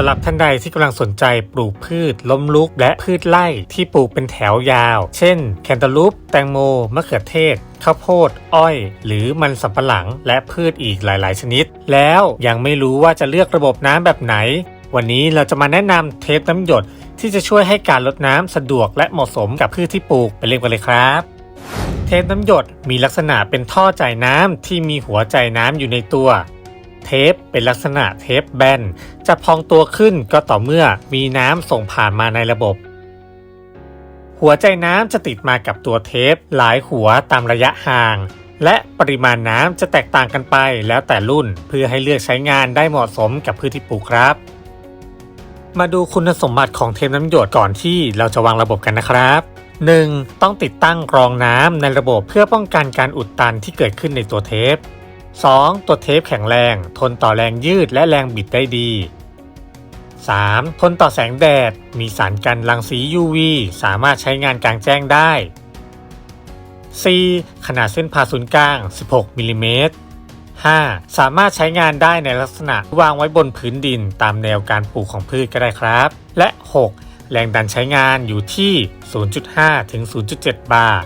ำหรับท่านใดที่กำลังสนใจปลูกพืช ล้มลุก และพืชไร่ที่ปลูกเป็นแถวยาว เช่น แคนตาลูป แตงโม มะเขือเทศข้าวโพด อ้อย หรือมันสำปะหลัง และพืชอีกหลาย ๆ ชนิด แล้วยังไม่รู้ว่าจะเลือกระบบน้ำแบบไหน วันนี้เราจะมาแนะนำเทปน้ำหยด ที่จะช่วยให้การลดน้ำสะดวกและเหมาะสมกับพืชที่ปลูกไปเรียนกันเลยครับเทปน้ำหยดมีลักษณะเป็นท่อจ่ายน้ำที่มีหัวจ่ายน้ำอยู่ในตัว เทปเป็นลักษณะเทปแบนจะพองตัวขึ้นก็ต่อเมื่อมีน้ำส่งผ่านมาในระบบ หัวใจน้ำจะติดมากับตัวเทปหลายหัวตามระยะห่าง และปริมาณน้ำจะแตกต่างกันไปแล้วแต่รุ่นเพื่อให้เลือกใช้งานได้เหมาะสมกับพืชที่ปลูกครับ มาดูคุณสมบัติของเทปน้ำหยดก่อนที่เราจะวางระบบกันนะครับ 1. ต้องติดตั้งกรองน้ำในระบบเพื่อป้องกันการอุดตันที่เกิดขึ้นในตัวเทป 2. ตัวเทปแข็งแรง ทนต่อแรงยืดและแรงบิดได้ดี 3. ทนต่อแสงแดด มีสารกันรังสี UV สามารถใช้งานกลางแจ้งได้ 4. ขนาดเส้นผ่าศูนย์กลาง 16 มิลลิเมตร 5. สามารถใช้งานได้ในลักษณะวางไว้บนพื้นดินตามแนวการปลูกของพืชก็ได้ครับ และ 6. แรงดันใช้งานอยู่ที่ 0.5 ถึง 0.7 บาร์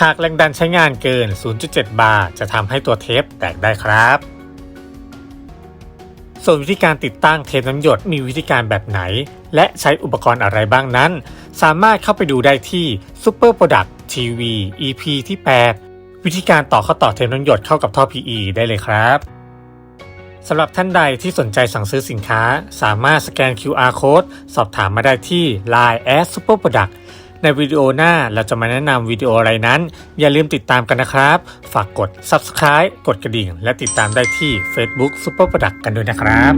หากแรงดันใช้งานเกิน 0.7 บาร์จะทำให้ตัวเทปแตกได้ครับ ส่วนวิธีการติดตั้งเทปน้ำหยดมีวิธีการแบบไหน และใช้อุปกรณ์อะไรบ้างนั้น สามารถเข้าไปดูได้ที่ Super Product TV EP ที่ 8 วิธีการต่อเข้าต่อเทปน้ำหยดเข้ากับท่อ PE ได้เลยครับสำหรับท่านใดที่สนใจสั่งซื้อสินค้า สามารถสแกน QR Code สอบถามมาได้ที่ Line Super Product ในวิดีโอหน้าเราจะมาแนะนำวิดีโออะไรนั้น อย่าลืมติดตามกันนะครับ ฝากกด Subscribe กดกระดิ่ง และติดตามได้ที่ Facebook Super Product กันด้วยนะครับ